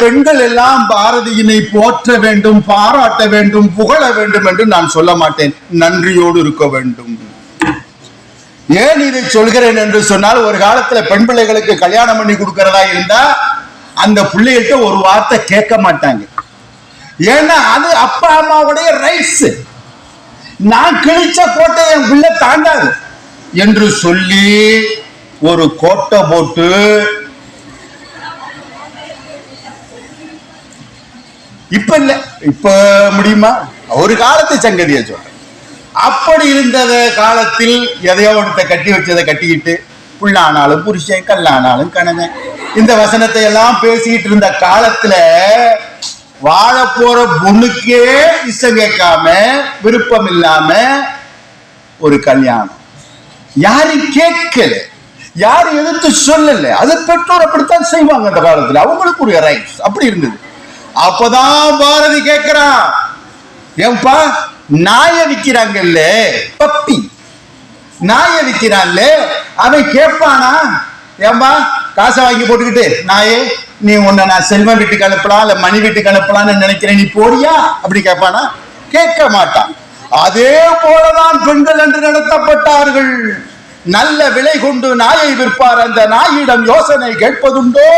பெண்கள் எல்லாம் பாரதியினை போற்ற வேண்டும் பாராட்ட வேண்டும் புகழ வேண்டும் என்று நான் சொல்ல மாட்டேன். நன்றியோடு இருக்க வேண்டும். ஏன் இதை சொல்கிறேன் என்று சொன்னால் ஒரு காலத்துல பெண் பிள்ளைகளுக்கு கல்யாணம் பண்ணி கொடுக்கறதா இருந்தா அந்த பிள்ளைகிட்ட ஒரு வார்த்தை கேட்க மாட்டாங்க. ஏன்னா அது அப்பா அம்மாவுடைய ரைட்ஸ் நான் கிழிச்ச கோட்டை என் பிள்ளை தாண்டாது. என்று சொல்லி ஒரு கோட்டை போட்டு இப்ப இல்ல. இப்ப முடியுமா? ஒரு காலத்து சங்கதியை சொல்றேன். அப்படி இருந்த காலத்தில் எதையோ ஒருத்த கட்டி வச்சதை கட்டிக்கிட்டு புள்ளானாலும் புருஷன் கல்லானாலும் கணவன். இந்த வசனத்தை எல்லாம் பேசிக்கிட்டு இருந்த காலத்துல வாழ போற பொண்ணுக்கே இஷ்டம் கேட்காம விருப்பம் இல்லாம ஒரு கல்யாணம். யாரும் கேட்கல. யாரும் எதிர்த்து சொல்லல. அது பெற்றோர் அப்படித்தான் செய்வாங்க அந்த காலத்துல. அவங்களுக்கு ஒரு ரைட்ஸ் அப்படி இருந்தது. அப்பதான் பாரதி கேட்கிறான் ஏன்பா? நாய விக்கிறாங்கல்ல? பப்பி. நாய விக்கிறான்ல? அவன் கேட்பானா ஏன்பா? காசை வாங்கி போட்டுக்கிட்டு நாயே நீ உன்னை நான் செல்வம் வீட்டுக்கு அனுப்பலாம் இல்ல மணி வீட்டுக்கு அனுப்பலாம்னு நினைக்கிறேன். நீ போறியா? அப்படி கேட்பானா கேட்க மாட்டான். அதே போலதான் பெண்கள் என்று நடத்தப்பட்டார்கள். நல்ல விலை கொண்டு நாயை விற்பார். அந்த நாயிடம் யோசனை கேட்பதுண்டோ?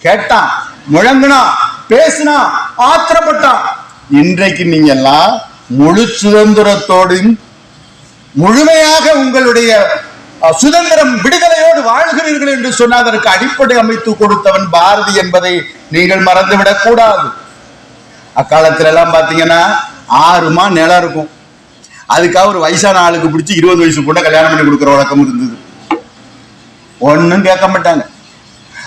கேட்டான். முழங்கினா பேசினா ஆத்திரப்பட்டான் இன்றைக்கு நீங்க எல்லாம் முழு சுதந்திரத்தோடும் முழுமையாக உங்களுடைய சுதந்திரம் விடுதலையோடு வாழ்கிறீர்கள் என்று சொன்னால் அதற்கு அடிப்படை அமைத்து கொடுத்தவன் பாரதி என்பதை நீங்கள் மறந்துவிடக் கூடாது. அக்காலத்துல எல்லாம் பாத்தீங்கன்னா ஆறுமா நிலம் இருக்கும். அதுக்காக ஒரு வயசான ஆளுக்கு பிடிச்சி இருபது வயசு கூட கல்யாணம் பண்ணி கொடுக்குற வழக்கம் இருந்தது. ஒன்றும் கேட்க மாட்டாங்க.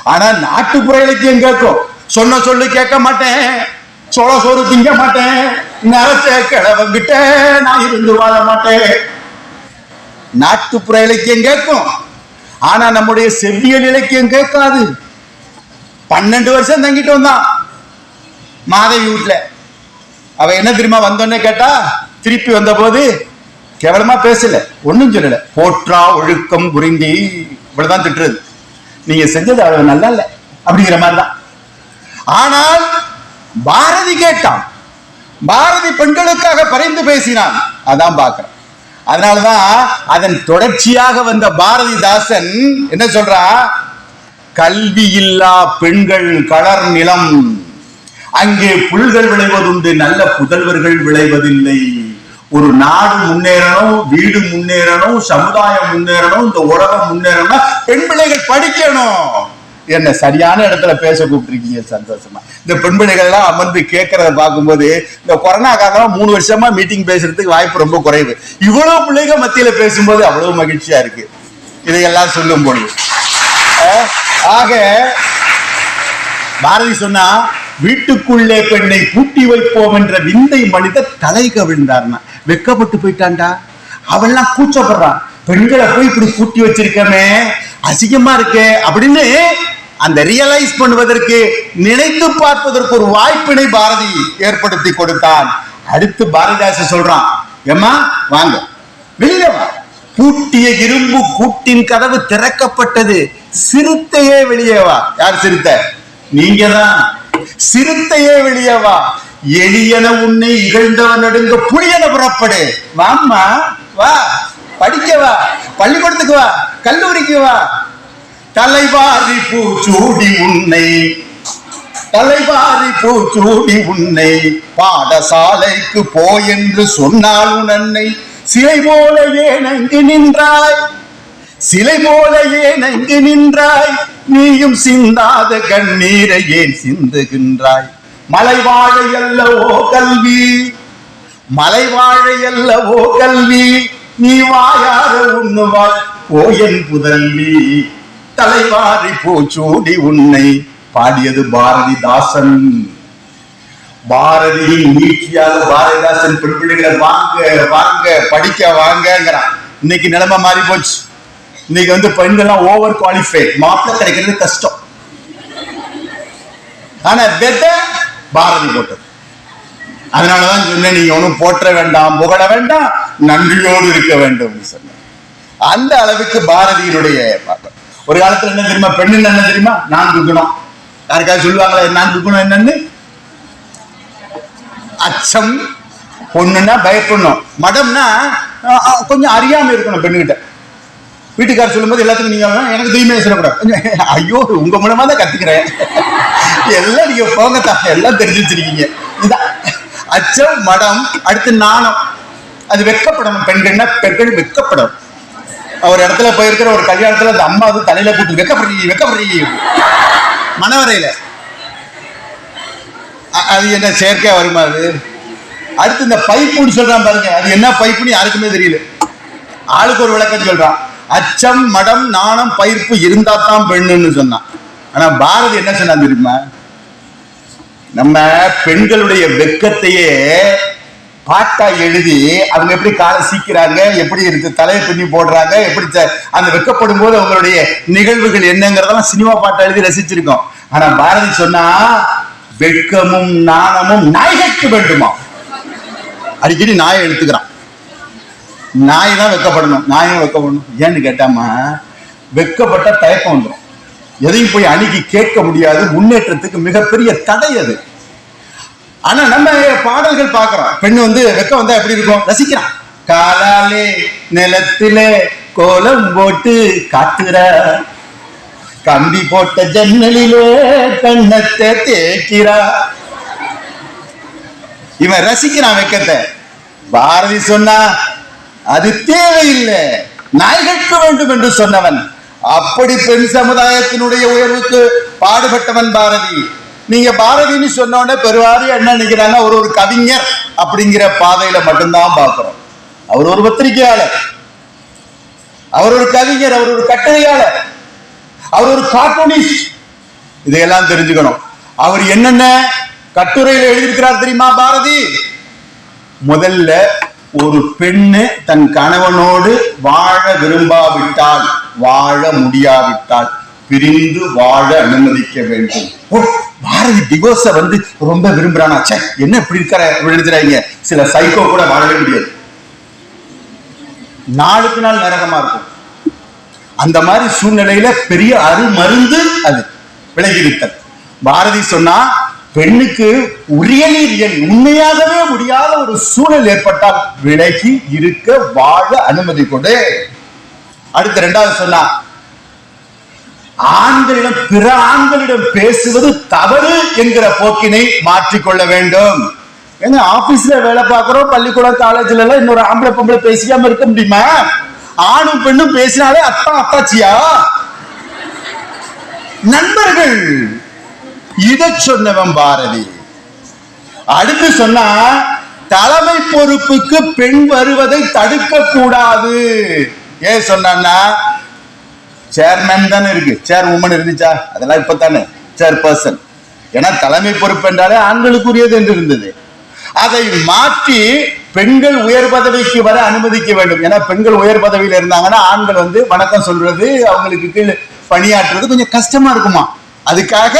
ஆனா நாட்டுப்புற இலக்கியம் கேட்கும்? சொன்ன சொல்லு கேட்க மாட்டேன். சோள சோறு திங்க மாட்டேன். நிறத்த கிழவங்கிட்ட நான் இருந்து வாழ மாட்டேன். நாட்டுப்புற இலக்கியம் கேட்கும். ஆனா நம்முடைய செவ்வியல் இலக்கியம் கேட்காது. பன்னெண்டு வருஷம் தங்கிட்டு வந்தான். மாதவி வீட்டுல. அவ என்ன தெரியுமா வந்தோன்னே கேட்டா திருப்பி வந்த போது கேவலமா பேசல. ஒன்னும் சொல்லல. போற்றா ஒழுக்கம் புரிந்தி. இவ்வளவுதான் திட்டுறது. நீங்க செஞ்சது அவ்வளவு நல்லா இல்ல. அப்படிங்கிற மாதிரிதான். ஆனால் பாரதி கேட்டான். பாரதி பெண்களுக்காக பரிந்து பேசினான். அதான் பார்க்கிறேன். அதனாலதான் அதன் தொடர்ச்சியாக வந்த பாரதிதாசன் என்ன சொல்றா? கல்வி இல்லா பெண்கள் கலர் நிலம். அங்கே புல்கள் விளைவதுண்டு நல்ல புதல்வர்கள் விளைவதில்லை. ஒரு நாடு முன்னேறணும் வீடு முன்னேறணும் சமுதாயம் முன்னேறணும் இந்த உலகம் முன்னேறணும் பெண் பிள்ளைகள் படிக்கணும். என்ன சரியான இடத்துல பேச கூப்பிட்டுருக்கீங்க சந்தோஷமா. இந்த பெண் எல்லாம் அமர்ந்து கேட்கறத பார்க்கும்போது இந்த கொரோனா காலம் மூணு வருஷமா மீட்டிங் பேசுறதுக்கு வாய்ப்பு ரொம்ப குறைவு. இவ்வளவு பிள்ளைங்க மத்தியில பேசும்போது அவ்வளவு மகிழ்ச்சியா இருக்கு. இதையெல்லாம் சொல்லும் பொழுது. ஆக பாரதி சொன்னா வீட்டுக்குள்ளே பெண்ணை பூட்டி வைப்போம் என்ற விந்தை மனிதர் தலை கவிழ்ந்தார்னா வெக்கப்பட்டு போயிட்டான்டா. அவெல்லாம் கூச்சப்படுறான் பெண்களை போய் இப்படி பூட்டி வச்சிருக்கமே அசிங்கமா இருக்கே அப்படின்னு அந்த ரியலைஸ் பண்ணுவதற்கு நினைத்து பார்ப்பதற்கு ஒரு வாய்ப்பினை பாரதி ஏற்படுத்தி கொடுத்தான். அடுத்து பாரதிதாசன் சொல்றான் ஏமா வாங்க. வெளியில வா. பூட்டிய இரும்பு கூட்டின் கதவு திறக்கப்பட்டது. சிறுத்தையே வெளியே வா. யார் சிறுத்தை? நீங்க தான். சிறுத்தையே வெளியே வா. எளியன உன்னை இகழ்ந்தவன் நடுங்க புளியன புறப்படு. வாம்மா வா. படிக்க வா. பள்ளிக்கூடத்துக்கு வா. கல்லூரிக்கு வா. தலைவாரி பூச்சூடி உன்னை. தலைவாரி பூச்சூடி உன்னை. பாடசாலைக்கு போ என்று சொன்னால் உன்னை சிலை போல ஏன் அங்கு நின்றாய்? சிலை போல ஏன் அங்கு நின்றாய்? நீயும் சிந்தாத கண்ணீரை ஏன் சிந்துகின்றாய்? மலை வாழை அல்லவோ கல்வி. மலை வாழை அல்லவோ கல்வி. நீ வாயாத உண்ணுவாய் போயன் புதல்வி. தலைவாரி பூச்சூடி உன்னை பாடியது பாரதிதாசன். பாரதியின் நீட்சியாக பாரதிதாசன் பெண் பிள்ளைகளை வாங்க வாங்க படிக்க வாங்கங்கிறான். இன்னைக்கு நிலைமை மாறி போச்சு. இன்னைக்கு வந்து பெண்கள்லாம் ஓவர் குவாலிஃபை மாப்பிள்ள கிடைக்கிறது கஷ்டம். ஆனா வெத பாரதி போட்டது. அதனாலதான் சொன்னேன் நீங்க ஒன்றும் போற்ற வேண்டாம் புகழ வேண்டாம் நன்றியோடு இருக்க வேண்டும் சொன்னேன். அந்த அளவுக்கு பாரதியினுடைய பார்ப்பேன். ஒரு காலத்துல என்ன தெரியுமா? பெண்ணு என்ன தெரியுமா? நான்கு குணம் யாருக்காவது சொல்லுவாங்களா நான்கு குணம் என்னன்னு? அச்சம் பொண்ணுன்னா பயப்படணும். மடம்னா கொஞ்சம் அறியாம இருக்கணும் பெண்ணுகிட்ட. வீட்டுக்காரர் சொல்லும்போது எல்லாத்துக்கும் நீங்க எனக்கு தூய்மையை சொல்லக்கூடாது ஐயோ உங்க மூலமா தான் கத்துக்கிறேன். எல்லாம் நீங்க போங்க தான் எல்லாம் தெரிஞ்சு வச்சிருக்கீங்க. இதான். அச்சம் மடம் அடுத்து நாணம். அது வெக்கப்படணும். பெண்கள்னா பெண்கள் வெக்கப்படணும். ஒரு இடத்துல போயிருக்கிற ஒரு கல்யாணத்துல அந்த அம்மா வந்து தலையில கூட்டு வெக்கப்படுறீங்க வெக்கப்படுறீங்க மனவரையில. அது என்ன செயற்கையா வருமா அது? அடுத்து இந்த பைப்புன்னு சொல்றான் பாருங்க. அது என்ன பைப்புன்னு யாருக்குமே தெரியல. ஆளுக்கு ஒரு விளக்கம் சொல்றான். அச்சம் மடம் நாணம் பயிர்ப்பு இருந்தா தான் பெண்ணுன்னு சொன்னான். ஆனா பாரதி என்ன சொன்னான் தெரியுமா? நம்ம பெண்களுடைய வெக்கத்தையே பாட்டா எழுதி அவங்க எப்படி காலை சீக்கிறாங்க எப்படி இருக்கு தலையை பின்னி போடுறாங்க எப்படி அந்த வெக்கப்படும் போது அவங்களுடைய நிகழ்வுகள் என்னங்கிறதெல்லாம் சினிமா பாட்டா எழுதி ரசிச்சிருக்கோம். ஆனா பாரதி சொன்னா வெட்கமும் நாணமும் நாய்களுக்கு வேண்டுமா? அடிக்கடி நாயை எடுத்துக்கிறான் நாய் தான் வெக்கப்படணும் நாயும் வெக்கப்படணும் ஏன்னு கேட்டாமா வெக்கப்பட்ட தயக்கம் வந்துடும் எதையும் போய் அணுகி கேட்க முடியாது. முன்னேற்றத்துக்கு மிகப்பெரிய தடை அது. ஆனா நம்ம பாடல்கள் பாக்குறோம் பெண் வந்து வெக்கம் வந்தா எப்படி இருக்கும்? ரசிக்கிறான். காலாலே நிலத்திலே கோலம் போட்டு காத்துற. கம்பி போட்ட ஜன்னலிலே கண்ணத்தை தேய்க்கிறா. இவன் ரசிக்கிறான் வெக்கத்தை. பாரதி சொன்னா அது தேவையில்லை. நாய்கட்க வேண்டும் என்று சொன்னவன். அப்படி பெண் சமுதாயத்தினுடைய உயர்வுக்கு பாடுபட்டவன் பாரதி. நீங்க பாரதின்னு சொன்ன உடனே பெருவாரி என்ன நினைக்கிறாங்க அவர் ஒரு கவிஞர் அப்படிங்கிற பாதையில மட்டும்தான் பார்க்கிறோம். அவர் ஒரு பத்திரிகையாளர். அவர் ஒரு கவிஞர் அவர் ஒரு கட்டுரையாளர். அவர் ஒரு கார்ட்டூனிஸ்ட் இதையெல்லாம் தெரிஞ்சுக்கணும். அவர் என்னென்ன கட்டுரையில எழுதியிருக்கிறார் தெரியுமா பாரதி? முதல்ல ஒரு பெண்ணு தன் கணவனோடு வாழ விரும்பாவிட்டால் வாழ முடியாவிட்டால் பிரிந்து வாழ அனுமதிக்க வேண்டும். பாரதி டிவோர்ஸ வந்து ரொம்ப விரும்புறானா? சே என்ன இப்படி இருக்கிற இப்படி எழுதுறாங்க. சில சைக்கோ கூட வாழவே முடியாது. நாளுக்கு நாள் நரகமா இருக்கும். அந்த மாதிரி சூழ்நிலையில பெரிய அருமருந்து அது விலகிவிட்டது. பாரதி சொன்னா பெண்ணுக்கு உரியலி ரியல் உண்மையாகவே முடியாத ஒரு சூழல் ஏற்பட்டால் விலகி இருக்க வாழ அனுமதி கொடு. அடுத்து ரெண்டாவது சொன்னா ஆண்களிடம் பிற ஆண்களிடம் பேசுவது தவறு என்கிற போக்கினை மாற்றிக்கொள்ள வேண்டும். ஏங்க ஆபீஸ்ல வேலை பார்க்கிறோம் பள்ளிக்கூடம் காலேஜ்ல எல்லாம் இன்னொரு ஆம்பளை பொம்பளை பேசிக்காம இருக்க முடியுமா? ஆணும் பெண்ணும் பேசினாலே அத்தா அத்தாச்சியா? நண்பர்கள் இத சொன்னவன் பாரதி. அடுத்து சொன்னா தலைமை பொறுப்புக்கு பெண் வருவதை தடுக்க கூடாது ஏன் சொன்னா சேர்மேன் தானே இருக்கு. சேர் உமன் இருந்துச்சா? அதெல்லாம் இப்போ தானே சேர் பர்சன் ஏன்னா தலைமை பொறுப்பு என்றாலே ஆண்களுக்குரியது என்று இருந்தது. அதை மாற்றி பெண்கள் உயர் பதவிக்கு வர அனுமதிக்க வேண்டும். ஏன்னா பெண்கள் உயர் பதவியில் இருந்தாங்கன்னா ஆண்கள் வந்து வணக்கம் சொல்றது அவங்களுக்கு கீழே பணியாற்றுறது கொஞ்சம் கஷ்டமா இருக்குமா? அதுக்காக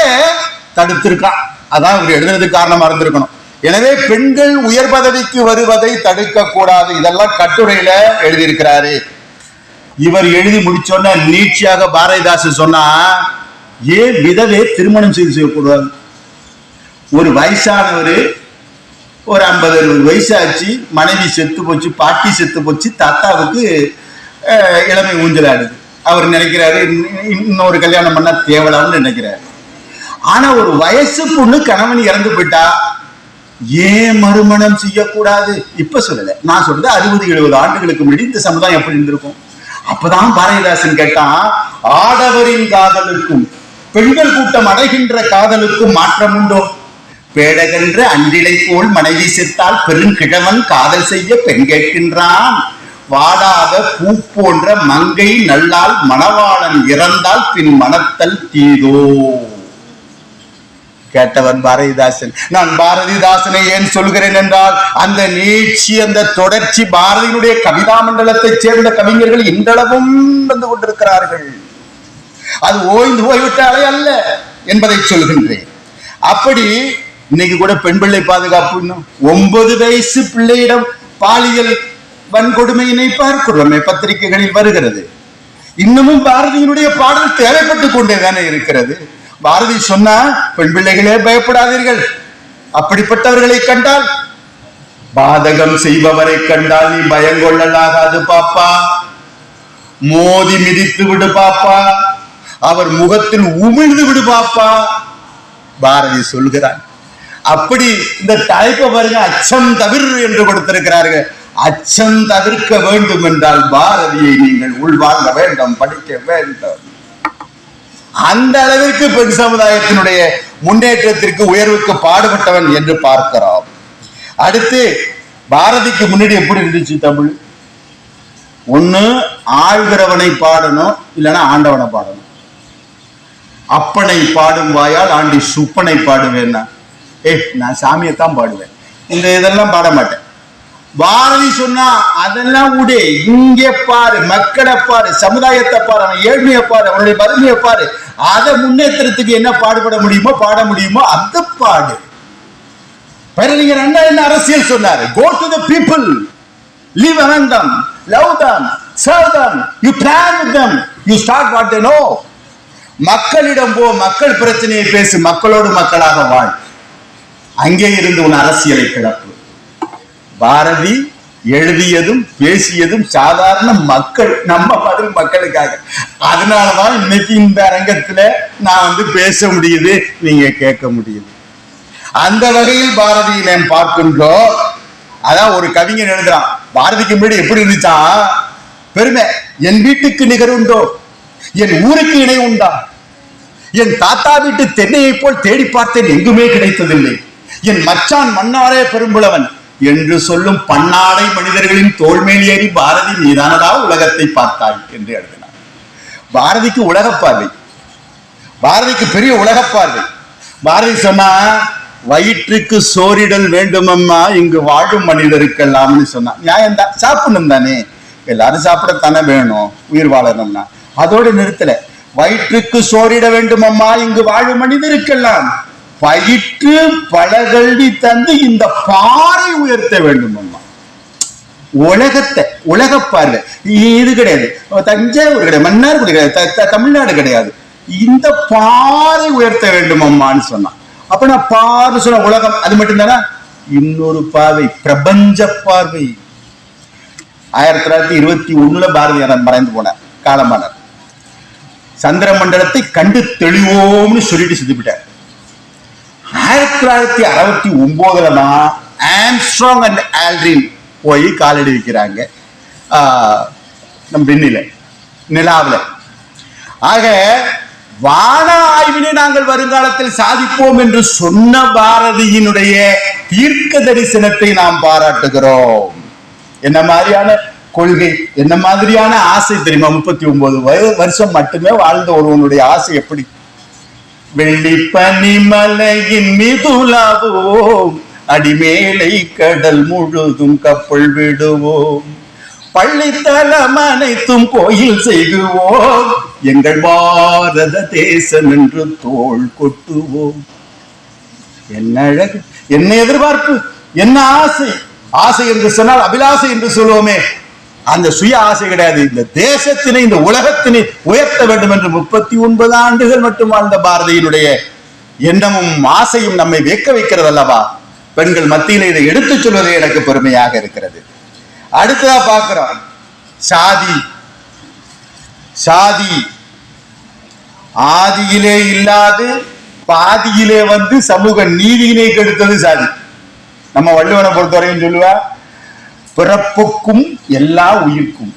தடுத்திருக்கான் அதான் இவர் எழுதுறதுக்கு காரணமா இருந்திருக்கணும் எனவே பெண்கள் உயர் பதவிக்கு வருவதை தடுக்க கூடாது இதெல்லாம் கட்டுரையில எழுதியிருக்கிறாரு. இவர் எழுதி முடிச்சோன்ன நீட்சியாக பாரதிதாசன் சொன்னா ஏன் விதவை திருமணம் செய்து செய்யக்கூடாது. ஒரு வயசானவர் ஒரு ஐம்பது அறுபது வயசாச்சு மனைவி செத்து போச்சு பாட்டி செத்து போச்சு தாத்தாவுக்கு இளமை ஊஞ்சலாடுது. அவர் நினைக்கிறாரு இன்னொரு கல்யாணம் பண்ணா தேவலாம்னு நினைக்கிறாரு. ஆனா ஒரு வயசு பொண்ணு கணவன் இறந்து போயிட்டா ஏன் மறுமணம் செய்யக்கூடாது? இப்ப சொல்லல. நான் சொல்றது அறுபது எழுபது ஆண்டுகளுக்கு முன்னாடி இந்த சமுதாயம் எப்படி இருந்திருக்கும்? அப்பதான் பாரதிதாசன் கேட்டான் ஆடவரின் காதலுக்கும் பெண்கள் கூட்டம் அடைகின்ற காதலுக்கும் மாற்றம் உண்டோ? பேடகென்ற அன்றிலை போல் மனைவி செத்தால் பெருங்கிழவன் காதல் செய்ய பெண் கேட்கின்றான். வாடாத பூ போன்ற மங்கை நல்லால் மணவாளன் இறந்தால் பின் மணத்தல் தீதோ? கேட்டவன் பாரதிதாசன். நான் பாரதிதாசனை ஏன் சொல்கிறேன் என்றால் அந்த நீட்சி அந்த தொடர்ச்சி பாரதியினுடைய கவிதா மண்டலத்தைச் சேர்ந்த கவிஞர்கள் இன்றளவும் வந்து கொண்டிருக்கிறார்கள். அது ஓய்ந்து போய்விட்டாலே அல்ல என்பதை சொல்கின்றேன். அப்படி இன்னைக்கு கூட பெண் பிள்ளை பாதுகாப்பு இன்னும் ஒன்பது வயசு பிள்ளையிடம் பாலியல் வன்கொடுமையினை பார்க்கிறோமே பத்திரிகைகளில் வருகிறது. இன்னமும் பாரதியினுடைய பாடல் தேவைப்பட்டு கொண்டே தானே இருக்கிறது. பாரதி சொன்னா பெண் பிள்ளைகளே பயப்படாதீர்கள். அப்படிப்பட்டவர்களை கண்டால் பாதகம் செய்பவரை கண்டால் நீ பயங்கொள்ளலாகாது பாப்பா. மோதி மிதித்து விடு பாப்பா. அவர் முகத்தில் உமிழ்ந்து விடு பாப்பா. பாரதி சொல்கிறார் அப்படி இந்த தலைப்பை பாருங்க அச்சம் தவிர என்று கொடுத்திருக்கிறார்கள். அச்சம் தவிர்க்க வேண்டும் என்றால் பாரதியை நீங்கள் உள்வாங்க வேண்டும் படிக்க வேண்டும். அந்த அளவிற்கு பெண் சமுதாயத்தினுடைய முன்னேற்றத்திற்கு உயர்வுக்கு பாடுபட்டவன் என்று பார்க்கிறோம். அடுத்து பாரதிக்கு முன்னாடி எப்படி இருந்துச்சு தமிழ்? ஒண்ணு ஆழ்கிறவனை பாடணும் இல்லைன்னா ஆண்டவனை பாடணும். அப்பனை பாடும் வாயால் ஆண்டி சுப்பனை பாடுவேன்னா. ஏ நான் சாமியைத்தான் பாடுவேன். இந்த இதெல்லாம் பாட மாட்டேன். பாரதி சொன்னா அதெல்லாம் விடு இங்கே பாரு மக்களை பாரு சமுதாயத்தை பாரு அவன் ஏழ்மையை பாரு அவனுடைய வறுமையை பாரு அதை முன்னேற்றத்துக்கு என்ன பாடுபட முடியுமோ பாட முடியுமோ அந்த பாடு. பேரறிஞர் அண்ணா என்ன அரசியல் சொன்னாரு? Go to the people live among them love them serve you you plan with them. You start what know மக்களிடம் போ மக்கள் பிரச்சனையை பேசு மக்களோடு மக்களாக வாழ். அங்கே இருந்து உன் அரசியலை கிளப்பு. பாரதி எழுதியதும் பேசியதும் சாதாரண மக்கள் நம்ம பதில் மக்களுக்காக. அதனாலதான் இன்னைக்கு இந்த அரங்கத்துல நான் வந்து பேச முடியுது நீங்க கேட்க முடியுது. அந்த வகையில் பாரதியில நாம் பார்க்கின்றோம். அதான் ஒரு கவிஞன் எழுதுறான் பாரதிக்கு முன்னாடி எப்படி இருந்துச்சா? பெருமை என் வீட்டுக்கு நிகர் உண்டோ என் ஊருக்கு இணை உண்டா? என் தாத்தா வீட்டு தென்னையை போல் தேடி பார்த்தேன் எங்குமே கிடைத்ததில்லை. என் மச்சான் மன்னாரே பெரும்புலவன். என்று சொல்லும் பன்னாடை மனிதர்களின் தோல்மேல் ஏறி பாரதி நீதானதா உலகத்தை பார்த்தாய் என்று எழுதினார். பாரதிக்கு உலக பார்வை பாரதிக்கு பெரிய உலக பார்வை பாரதி சொன்னா வயிற்றுக்கு சோறிடல் வேண்டுமம்மா இங்கு வாழும் மனிதருக்கெல்லாம்னு சொன்னா. நியாயம் தான் சாப்பிடணும் தானே. எல்லாரும் சாப்பிடத்தானே வேணும் உயிர் வாழணும்னா. அதோடு நிறுத்தல. வயிற்றுக்கு சோறிட வேண்டுமம்மா இங்கு வாழும் மனிதருக்கெல்லாம். பயிற்று பலகல்வி தந்து இந்த பாறை உயர்த்த வேண்டுமம்மா. உலகத்தை உலக பார்வை. இது கிடையாது. தஞ்சாவூர் கிடையாது மன்னார் கிடையாது தமிழ்நாடு கிடையாது. இந்த பாறை உயர்த்த வேண்டும் அம்மான்னு சொன்னான் அப்ப நான் பாரு சொன்ன உலகம் அது மட்டும்தானா? இன்னொரு பார்வை பிரபஞ்ச பார்வை. ஆயிரத்தி தொள்ளாயிரத்தி இருபத்தி ஒண்ணுல பாரதியார் மறைந்து போனார் காலமானார். சந்திர மண்டலத்தை கண்டு தெளிவோம்னு சொல்லிட்டு செத்துப்பிட்டார் ஆயிரத்தி தொள்ளாயிரத்தி அறுபத்தி ஒன்பதுல தான் ஆம்ஸ்ட்ராங் அண்ட் ஆல்ரின் போய் காலடி வைக்கிறாங்க நம் விண்ணில நிலாவில். ஆக வான ஆய்வினை நாங்கள் வருங்காலத்தில் சாதிப்போம் என்று சொன்ன பாரதியினுடைய தீர்க்க தரிசனத்தை நாம் பாராட்டுகிறோம். என்ன மாதிரியான கொள்கை என்ன மாதிரியான ஆசை தெரியுமா? முப்பத்தி ஒன்பது வருஷம் மட்டுமே வாழ்ந்த ஒருவனுடைய ஆசை எப்படி? வெள்ளி பனிமலையின் மிதுலாவோம். அடிமேலை கடல் முழுதும் கப்பல் விடுவோம். பள்ளித்தலம் அனைத்தும் கோயில் செய்குவோம் எங்கள் பாரத தேசம் என்று தோள் கொட்டுவோம். என்ன அழகு என்ன எதிர்பார்ப்பு என்ன ஆசை ஆசை என்று சொன்னால் அபிலாசை என்று சொல்லுவோமே. அந்த சுய ஆசை கிடையாது. இந்த தேசத்தினை இந்த உலகத்தினை உயர்த்த வேண்டும் என்று முப்பத்தி ஒன்பது ஆண்டுகள் மட்டும் வாழ்ந்த பாரதியினுடைய எண்ணமும் ஆசையும் நம்மை வியக்க வைக்கிறது அல்லவா? பெண்கள் மத்தியில் இதை எடுத்துச் சொல்வது எனக்கு பெருமையாக இருக்கிறது. அடுத்ததா பார்க்கிறோம். சாதி. சாதி. ஆதியிலே இல்லாது பாதியிலே வந்து சமூக நீதியினை கெடுத்தது சாதி. நம்ம வள்ளுவனை பொறுத்தவரையும் சொல்லுவா பிறப்புக்கும் எல்லா உயிர்க்கும்.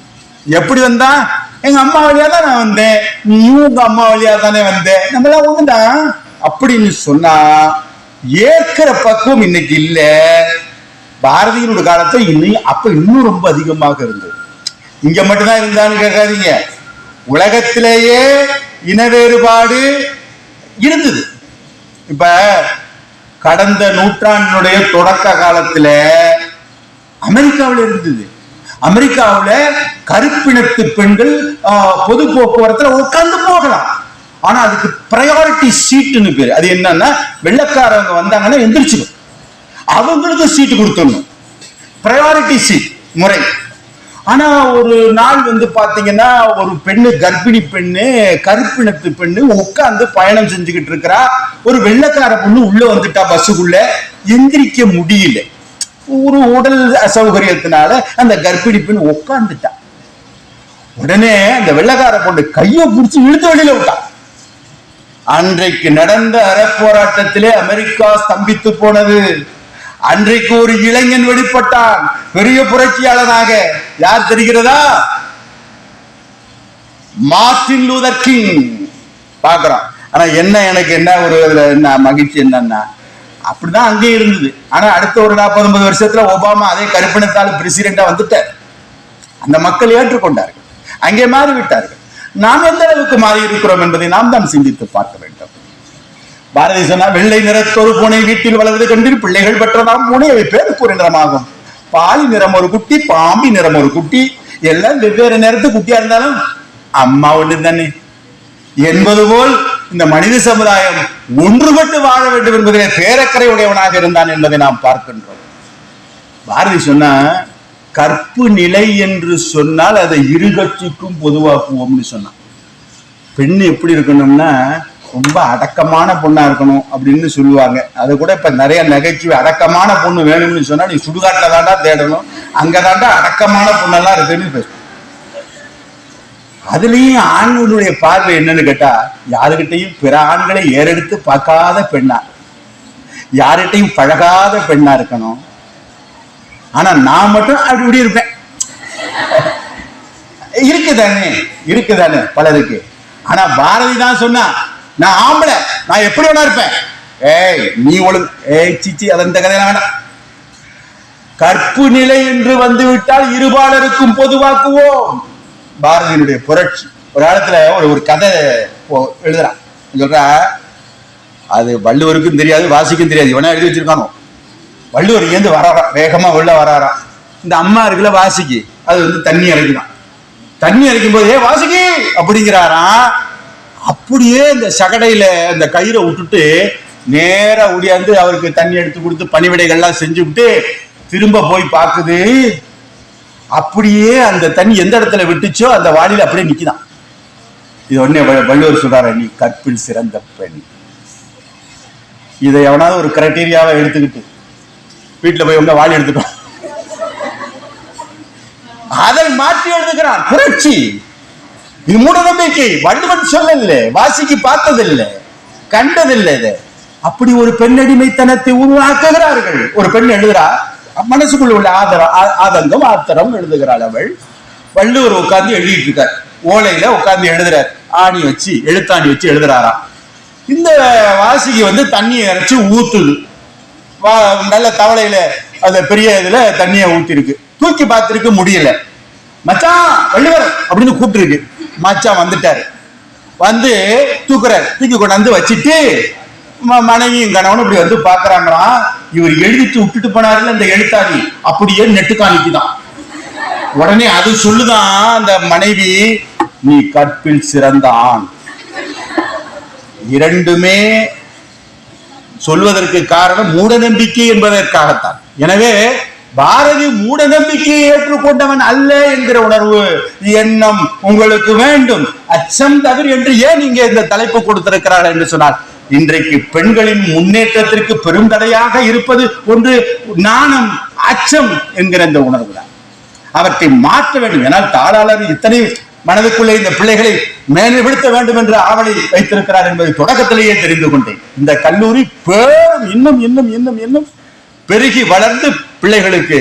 எப்படி வந்தா? எங்க அம்மா வழியா தான் நான் வந்தேன். நீயும் உங்க அம்மா வழியா தானே வந்தேன். நம்ம எல்லாம் ஒண்ணுதான் அப்படின்னு சொன்னா ஏற்கிற பக்குவம் இன்னைக்கு இல்ல. பாரதியினுடைய காலத்துல இன்னும் அப்ப இன்னும் ரொம்ப அதிகமாக இருந்தது. இங்க மட்டும்தான் இருந்தான்னு கேட்காதீங்க. உலகத்திலேயே இன வேறுபாடு இருந்தது. இப்ப கடந்த நூற்றாண்டினுடைய தொடக்க காலத்துல அமெரிக்காவில் இருந்தது. அமெரிக்காவில் கருப்பினத்து பெண்கள் பொது போக்குவரத்துல உட்கார்ந்து போகலாம். ஆனா அதுக்கு ப்ரையாரிட்டி சீட்டுன்னு பேரு. அது என்னன்னா வெள்ளக்காரவங்க வந்தாங்கன்னா எந்திரிச்சிடும். அவங்களுக்கு சீட்டு கொடுத்துடணும். ப்ரையாரிட்டி சீட் முறை. ஆனா ஒரு நாள் வந்து பாத்தீங்கன்னா ஒரு பெண்ணு கர்ப்பிணி பெண்ணு கருப்பினத்து பெண்ணு உட்காந்து பயணம் செஞ்சுக்கிட்டு இருக்கிறா. ஒரு வெள்ளைக்கார பொண்ணு உள்ள வந்துட்டா பஸ்ஸுக்குள்ள எந்திரிக்க முடியல. ஒரு உடல் அசௌகரியத்தினால அந்த கர்ப்பிணி பெண் உடனே அந்த வெள்ளைக்கார பொண்ணு கையை பிடிச்சி இழுத்து வெளியில விட்டான் அன்றைக்கு நடந்த அறப்போராட்டத்திலே அமெரிக்கா ஸ்தம்பித்து போனது. அன்றைக்கு ஒரு இளைஞன் வெளிப்பட்டான் பெரிய புரட்சியாளனாக. யார் தெரிகிறதா? Martin Luther King. பார்க்கிறோம். ஆனா என்ன எனக்கு என்ன ஒரு இதுல என்ன மகிழ்ச்சி என்னன்னா அப்படிதான் அங்கே இருந்தது. ஆனா அடுத்த ஒரு நாற்பது ஐம்பது வருஷத்துல ஒபாமா அதே கருப்பினத்தால் பிரசிடென்டா வந்துட்டார். அந்த மக்கள் ஏற்றுக்கொண்டார்கள். அங்கே மாறி விட்டார்கள் நாம் எந்த அளவுக்கு மாறி இருக்கிறோம் என்பதை நாம் தான் சிந்தித்து பார்க்க வேண்டும். பாரதி சொன்னா வெள்ளை நிறத்தொரு பூனை வீட்டில் வளர்ந்து கண்டில் பிள்ளைகள் பெற்றதாம் பூனை அவை பேருக்கு ஒரு நிறமாகும். பால் நிறம் ஒரு குட்டி பாம்பி நிறம் ஒரு குட்டி. எல்லாம் வெவ்வேறு நேரத்து குட்டியா இருந்தாலும் அம்மா ஒன்று தானே. என்பது போல் இந்த மனித சமுதாயம் ஒன்றுபட்டு வாழ வேண்டும் என்பதிலே பேரக்கரை உடையவனாக இருந்தான் என்பதை நாம் பார்க்கின்றோம். பாரதி சொன்னா கற்பு நிலை என்று சொன்னால் அதை இருகட்சிக்கும் பொதுவாக்குவோம்னு சொன்னான். பெண் எப்படி இருக்கணும்னா ரொம்ப அடக்கமான பொண்ணா இருக்கணும் அப்படின்னு சொல்லுவாங்க. அது கூட இப்ப நிறைய நகைச்சுவை அடக்கமான பொண்ணு வேணும்னு சொன்னா நீ சுடுகாட்டில் தாண்டா தேடணும் அங்கதாண்டா அடக்கமான பொண்ணெல்லாம் இருக்குன்னு பேச அதுலயும் ஆண்களுடைய பார்வை என்னன்னு கேட்டா யாருகிட்டையும் பிற ஆண்களை ஏறெடுத்து பார்க்காத பெண்ணா. யார்கிட்டையும் பழகாத பெண்ணா இருக்கணும். ஆனா நான் மட்டும் அப்படி இப்படி இருப்பேன். இருக்குதானே? இருக்குதானே? பலருக்கு ஆனா பாரதி தான் சொன்னா நான் ஆம்பளை நான் எப்படி வேணா இருப்பேன். ஏய் நீ ஒழுங்கு ஏய் சிச்சி அது இந்த கதையெல்லாம் வேணாம். கற்பு நிலை என்று வந்து விட்டால் இருபாலருக்கும் பொதுவாக்குவோம். பாரதியினுடைய புரட்சி. ஒரு காலத்துல ஒரு ஒரு கதை எழுதுறான். சொல்றா அது வள்ளுவருக்கும் தெரியாது வாசிக்கும் தெரியாது. இவனா எழுதி வச்சிருக்கானோ? வள்ளுவர் இங்கேருந்து வராராம் வேகமா உள்ள வராராம் இந்த அம்மா இருக்குல்ல வாசிக்கு. அது வந்து தண்ணி இறக்கிதான் தண்ணி இறக்கும் போது ஏ வாசிக்கு! அப்படிங்கிறாராம் அப்படியே இந்த சகடையில இந்த கயிறை விட்டுட்டு நேரா ஒடியாந்து அவருக்கு தண்ணி எடுத்து கொடுத்து பணிவிடைகள்லாம் செஞ்சு விட்டு திரும்ப போய் பார்க்குது. அப்படியே அந்த தண்ணி எந்த இடத்துல விட்டுச்சோ அந்த வாளியில அப்படியே நிக்குதான். இது ஒன்னே வள்ளுவர் சொல்றாரு நீ கற்பில் சிறந்த பெண். இதை எவனாவது ஒரு கிரைட்டீரியாவை எடுத்துக்கிட்டு வீட்டுல போய் உங்க வாளி எடுத்துட்டோம். அதை மாற்றி எழுதுகிறான் புரட்சி. இது மூட நம்பிக்கை வள்ளுவன் சொல்லல வாசிக்கு பார்த்ததில்லை கண்டதில்லை இது. அப்படி ஒரு பெண்ணடிமைத்தனத்தை உருவாக்குகிறார்கள். ஒரு பெண் எழுதுறா மனசுக்குள்ள உள்ள ஆதரம் ஆ- ஆதங்கம் ஆத்திரம் எழுதுகிறாள் அவள். வள்ளுவர் உட்கார்ந்து எழுதிட்டு இருக்கார் ஓலையில உட்கார்ந்து எழுதுறார். ஆணி வச்சு எழுத்தாணி வச்சு எழுதுறாராம் இந்த வாசிக்கு வந்து தண்ணியை இறைச்சி ஊத்துது. வா- நல்ல தவளையில அந்த பெரிய இதுல தண்ணியை ஊத்திருக்கு. தூக்கி பார்த்துருக்கு முடியல. மச்சான் வள்ளுவர் அப்படின்னு கூப்பிட்டுருக்கு. மச்சான் வந்துட்டாரு. வந்து தூக்குறாரு. தூக்கி கொண்டாந்து வச்சுட்டு ம- மனைவியும் கணவனும் இப்படி வந்து பாக்குறாங்களாம் இவர் எழுதிட்டு விட்டுட்டு போனாருல இந்த எழுத்தாணி அப்படியே நெட்டுக்காணிக்குதான். உடனே அது சொல்லுதான் அந்த மனைவி நீ கற்பில் சிறந்த ஆண். இரண்டுமே சொல்வதற்கு காரணம் மூட நம்பிக்கை என்பதற்காகத்தான். எனவே பாரதி மூட நம்பிக்கையை ஏற்றுக்கொண்டவன் அல்ல என்கிற உணர்வு எண்ணம் உங்களுக்கு வேண்டும். அச்சம் தவிர என்று ஏன் இங்கே இந்த தலைப்பு கொடுத்திருக்கிறார் என்று சொன்னார் இன்றைக்கு பெண்களின் முன்னேற்றத்திற்கு பெரும் தடையாக இருப்பது ஒன்று நாணம் அச்சம் என்கிற இந்த உணர்வு தான். அவற்றை மாற்ற வேண்டும். ஏனால் தாளாளர் இத்தனை மனதுக்குள்ளே இந்த பிள்ளைகளை மேல்படுத்த வேண்டும் என்ற ஆவலை வைத்திருக்கிறார் என்பதை தொடக்கத்திலேயே தெரிந்து கொண்டேன். இந்த கல்லூரி பேரும் இன்னும் இன்னும் இன்னும் இன்னும் பெருகி வளர்ந்து பிள்ளைகளுக்கு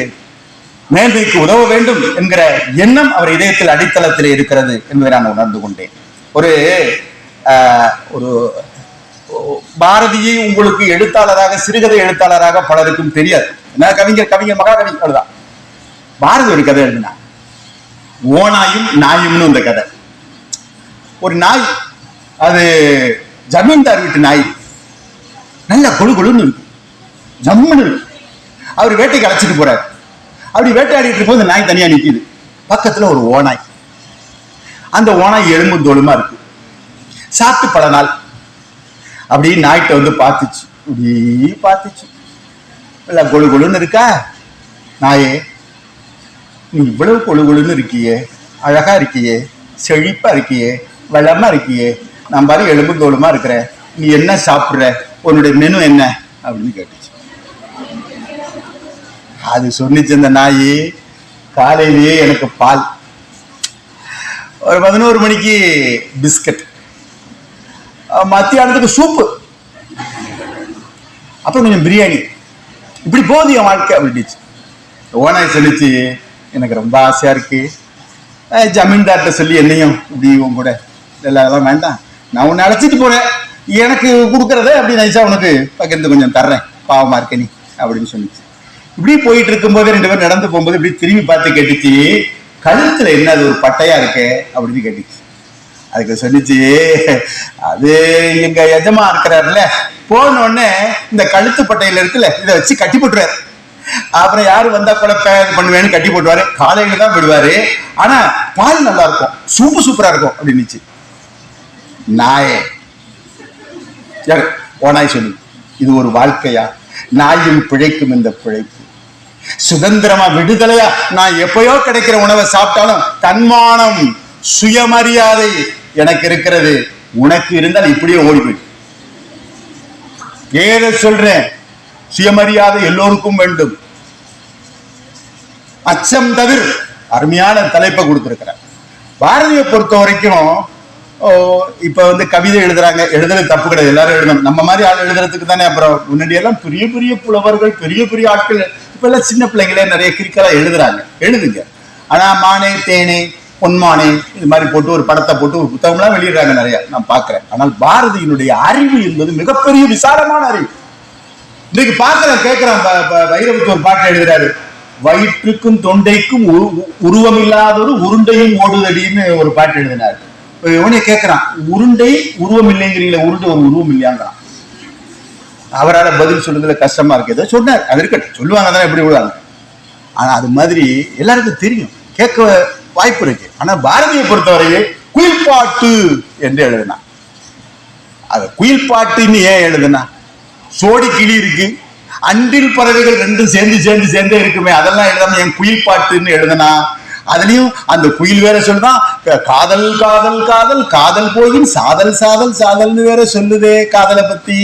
மேன்மைக்கு உதவ வேண்டும் என்கிற எண்ணம் அவர் இதயத்தில் அடித்தளத்தில் இருக்கிறது என்பதை நான் உணர்ந்து கொண்டேன். ஒரு ஒரு பாரதியை உங்களுக்கு எழுத்தாளராக சிறுகதை எழுத்தாளராக பலருக்கும் தெரியாது. என்ன கவிஞர் கவிஞர் மகாகவி தான் பாரதி ஒரு கதை எழுதினா. ஓனாயும் நாயும்னு அந்த கதை. ஒரு நாய் அது ஜமீன்தார் வீட்டு நாய். நல்ல கொழு கொழுன்னு இருக்கு. ஜம்முன்னு இருக்கு. அவர் வேட்டைக்கு அழைச்சிட்டு போறாரு. அப்படி வேட்டையாடிட்டு போது அந்த நாய் தனியா நிக்குது. பக்கத்துல ஒரு ஓனாய் அந்த ஓனாய் எலும்பு தோலுமா இருக்கு. சாப்பிட்டு பல நாள் அப்படியே நாய்கிட்ட வந்து பார்த்துச்சு. இப்படி பார்த்துச்சு. இல்ல கொழு கொழுன்னு இருக்கா? நாயே நீ இவ்வளவு கொழுகுழுன்னு இருக்கியே. அழகா இருக்கியே. செழிப்பா இருக்கியே. வளமாக இருக்கியே. நான் பாரு எலும்பு தோலுமா இருக்கிற நீ என்ன சாப்பிட்ற? உன்னுடைய மெனு என்ன? அப்படின்னு கேட்டுச்சு. அது சொன்னிச்சு அந்த நாய். காலையிலேயே எனக்கு பால். ஒரு பதினோரு மணிக்கு பிஸ்கட். மத்தியானத்துக்கு சூப்பு அப்புறம் கொஞ்சம் பிரியாணி. இப்படி போகுது என் வாழ்க்கை அப்படின்னுச்சு ஓனாய் சொல்லிச்சு எனக்கு ரொம்ப ஆசையா இருக்கு. ஜமீன்தார்கிட்ட சொல்லி என்னையும் இப்படி உன் கூட எல்லாம் அதெல்லாம் வேண்டாம். நான் உன்னை அழைச்சிட்டு போறேன். எனக்கு கொடுக்கறத அப்படி நைஸா உனக்கு பகிர்ந்து கொஞ்சம் தர்றேன். பாவமா இருக்க நீ அப்படின்னு சொல்லிச்சு இப்படி போயிட்டு இருக்கும்போது ரெண்டு பேரும் நடந்து போகும்போது இப்படி திரும்பி பார்த்து கேட்டுச்சு கழுத்துல என்ன அது ஒரு பட்டையா இருக்கே அப்படின்னு கேட்டுச்சு. அதுக்கு சொல்லிச்சு அது எங்க எஜமா இருக்கிறாருல போன உடனே இந்த கழுத்து பட்டையில இருக்குல்ல இதை வச்சு கட்டி போட்டுருவாரு. அப்புறம் யாரு வந்தா கூட பண்ணுவேன்னு கட்டி போட்டுவாரு. காலையில தான் விடுவாரு. ஆனா பால் நல்லா இருக்கும் சூப்பு சூப்பரா இருக்கும் அப்படின்னுச்சு. நாயே யாரு? ஓனாய் சொல்லு. இது ஒரு வாழ்க்கையா? நாயும் பிழைக்கும் இந்த பிழைப்பு. சுதந்திரமா விடுதலையா? நான் எப்பயோ கிடைக்கிற உணவை சாப்பிட்டாலும் தன்மானம் சுயமரியாதை எனக்கு இருக்கிறது. உனக்கு இருந்தால் இப்படியே ஓடி போய் ஏத சொல்றேன்? சுயமரியாதை எல்லோருக்கும் வேண்டும். அச்சம் தவிர அருமையான தலைப்பை கொடுத்திருக்கிறார். பாரதியை பொறுத்த வரைக்கும் ஓ, இப்ப வந்து கவிதை எழுதுறாங்க. எழுதுறது தப்பு கிடையாது. எல்லாரும் எழுதணும். நம்ம மாதிரி ஆள் எழுதுறதுக்கு தானே அப்புறம் முன்னாடி எல்லாம் பெரிய பெரிய புலவர்கள் பெரிய பெரிய ஆட்கள் இப்ப எல்லாம் சின்ன பிள்ளைங்களே நிறைய கிரிக்கலா எழுதுறாங்க. எழுதுங்க. ஆனா மானே தேனே பொன்மானே இது மாதிரி போட்டு ஒரு படத்தை போட்டு ஒரு புத்தகம்லாம் வெளியிடுறாங்க நிறைய. நான் பார்க்கிறேன். ஆனால் பாரதியினுடைய அறிவு என்பது மிகப்பெரிய விசாலமான அறிவு. இன்னைக்கு பார்க்கிறேன் கேட்கிறேன். வைரவுக்கு ஒரு பாட்டு எழுதுறாரு. வயிற்றுக்கும் தொண்டைக்கும் உரு- உ- உருவம் உருண்டையும் ஓடுதடின்னு ஒரு பாட்டு எழுதினார். இப்ப இவனே கேட்கிறான் உருண்டை உருவம் இல்லைங்கிறீங்களே உருண்டை ஒரு உருவம் இல்லையாங்கிறான். அவரால் பதில் சொல்றதுல கஷ்டமா இருக்கு. ஏதோ சொன்னார். அது இருக்கட்டும். சொல்லுவாங்க தானே எப்படி விடுவாங்க ஆனா அது மாதிரி எல்லாருக்கும் தெரியும். கேட்க வாய்ப்பு இருக்கு. ஆனா பாரதியை பொறுத்தவரையில் குயில் பாட்டு என்று எழுதினான். அது குயில்பாட்டுன்னு ஏன் எழுதுனா? சோடி கிளி இருக்கு. அன்றில் பறவைகள் ரெண்டும் சேர்ந்து சேர்ந்து சேர்ந்தே இருக்குமே. அதெல்லாம் எழுதாம என் குயில் பாட்டுன்னு எழுதுனா? அதுலயும் அந்த குயில் வேற சொல்லுதான் காதல் காதல் காதல் காதல் போயின் சாதல் சாதல் சாதல்னு வேற சொல்லுதே காதலை பத்தி.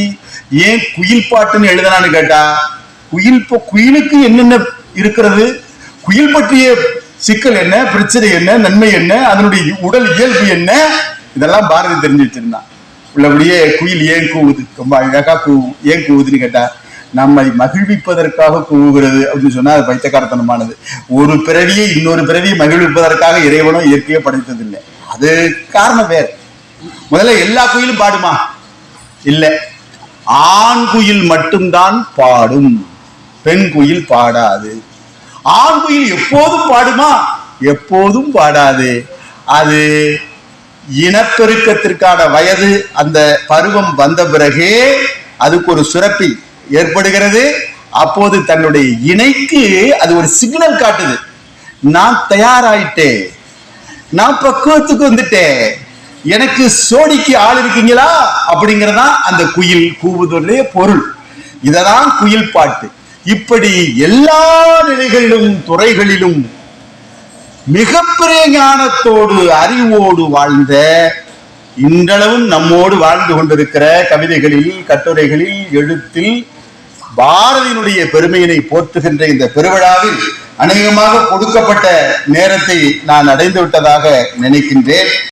ஏன் குயில் பாட்டுன்னு எழுதுனான்னு கேட்டா குயில் குயிலுக்கு என்னென்ன இருக்கிறது? குயில் பற்றிய சிக்கல் என்ன பிரச்சனை என்ன நன்மை என்ன அதனுடைய உடல் இயல்பு என்ன? இதெல்லாம் பாரதி தெரிஞ்சு வச்சிருந்தான் உள்ளபடியே குயில் ஏன் கூவுது? ரொம்ப அழகா கூவும் ஏன் கூவுதுன்னு கேட்டா நம்மை மகிழ்விப்பதற்காக கூவுகிறது அப்படின்னு சொன்னா அது பைத்தியக்காரத்தனமானது. ஒரு பிறவியை இன்னொரு பிறவியை மகிழ்விப்பதற்காக இறைவனும் இயற்கையோ படைத்ததில்லை. அது காரணம் வேறு. முதல்ல எல்லா குயிலும் பாடுமா? இல்லை. ஆண் குயில் மட்டும்தான் பாடும் பெண் குயில் பாடாது. ஆண் குயில் எப்போதும் பாடுமா? எப்போதும் பாடாது. அது இனப்பெருக்கத்திற்கான வயது அந்த பருவம் வந்த பிறகே அதுக்கு ஒரு சுரப்பி ஏற்படுகிறது. அப்போது தன்னுடைய இணைக்கு அது ஒரு சிக்னல் காட்டுது. நான் தயாராயிட்டேன். நான் பக்குவத்துக்கு வந்துட்டேன். எனக்கு சோடிக்கு ஆள் இருக்கீங்களா? அப்படிங்கறதா அந்த குயில் கூவுதலே பொருள். இததான் குயில் பாட்டு. இப்படி எல்லா நிலைகளிலும் துறைகளிலும் மிகப்பெரிய ஞானத்தோடு அறிவோடு வாழ்ந்த இன்றளவும் நம்மோடு வாழ்ந்து கொண்டிருக்கிற கவிதைகளில் கட்டுரைகளில் எழுத்தில் பாரதியினுடைய பெருமையினை போற்றுகின்ற இந்த பெருவிழாவில் அநேகமாக கொடுக்கப்பட்ட நேரத்தை நான் அடைந்து விட்டதாக நினைக்கின்றேன்.